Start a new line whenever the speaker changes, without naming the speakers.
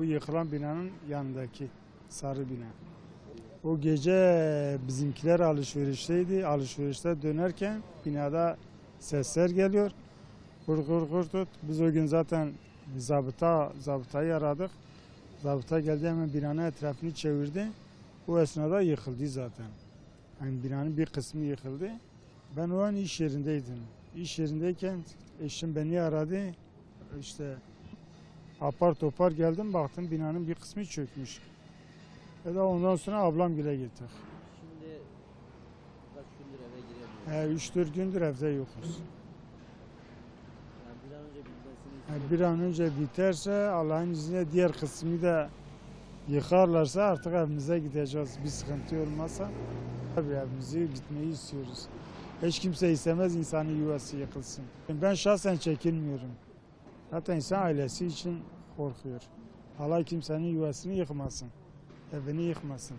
Bu yıkılan binanın yanındaki sarı bina. O gece bizimkiler alışverişteydi. Alışverişte dönerken binada sesler geliyor. Kur kur kur tut. Biz o gün zaten zabıta, zabıtayı aradık. Zabıta geldi hemen binanın etrafını çevirdi. O esnada yıkıldı zaten. Yani binanın bir kısmı yıkıldı. Ben o an iş yerindeydim. İş yerindeyken eşim beni aradı. İşte apar topar geldim baktım binanın bir kısmı çökmüş. Ve de ondan sonra ablam bile gittik.
Şimdi kaç gündür eve giremiyoruz.
He, 3-4 gündür evde yokuz.
Yani bir an önce bitmesini
Yani
istiyoruz.
bir an önce biterse Allah'ın izniyle diğer kısmı da yıkarlarsa artık evimize gideceğiz. Bir sıkıntı olmazsa tabii evimize gitmeyi istiyoruz. Hiç kimse istemez insanın yuvası yıkılsın. Ben şahsen çekinmiyorum. Hatta insan ailesi için korkuyor. Allah kimsenin yuvasını yıkmasın. Evini yıkmasın.